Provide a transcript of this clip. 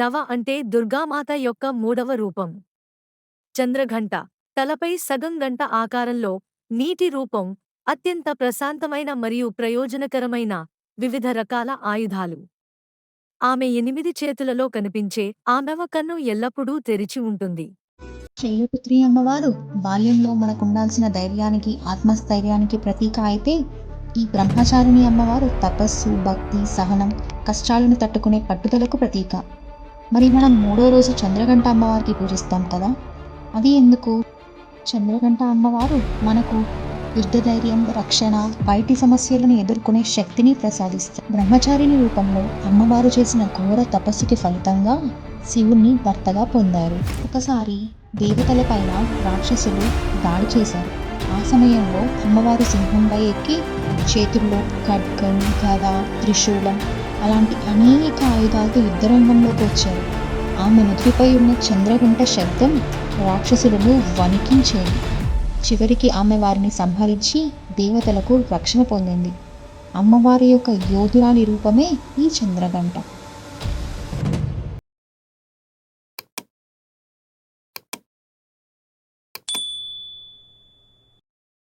నవ అంటే దుర్గామాత యొక్క మూడవ రూపం. చంద్రఘంట తలపై సగం గంట ఆకారంలో నీటి రూపం అత్యంత ప్రశాంతమైన మరియు ప్రయోజనకరమైన వివిధ రకాల ఆయుధాలు. ఆమె ఎనిమిది చేతులలో కనిపించే ఆమెవ కన్ను ఎల్లప్పుడూ తెరిచి ఉంటుంది. శైలపుత్రి అమ్మవారు బాల్యంలో మనకు ఉండాల్సిన ధైర్యానికి ఆత్మస్థైర్యానికి ప్రతీక అయితే ఈ బ్రహ్మచారిణి అమ్మవారు తపస్సు భక్తి సహనం కష్టాలను తట్టుకునే పట్టుదలకు ప్రతీక. మరి మనం మూడో రోజు చంద్రగంట అమ్మవారికి పూజిస్తాం కదా? అది ఎందుకు? చంద్రగంట అమ్మవారు మనకు యుద్ధ ధైర్యం రక్షణ బయటి సమస్యలను ఎదుర్కొనే శక్తిని ప్రసాదిస్తారు. బ్రహ్మచారిని రూపంలో అమ్మవారు చేసిన ఘోర తపస్సుకి ఫలితంగా శివుణ్ణి భర్తగా పొందారు. ఒకసారి దేవతలపైన రాక్షసులు దాడి చేశారు. ఆ సమయంలో అమ్మవారు సింహంపై ఎక్కి చేతుల్లో ఖడ్గం గద త్రిశూలం అలాంటి అనేక ఆయుధాలతో యుద్ధరంగంలోకి వచ్చారు. ఆమె నుదిపై ఉన్న చంద్రగుంట శబ్దం రాక్షసులను వణికించేది. చివరికి ఆమె వారిని సంహరించి దేవతలకు రక్షణ పొందింది. అమ్మవారి యొక్క యోధురాలి రూపమే ఈ చంద్రగంట.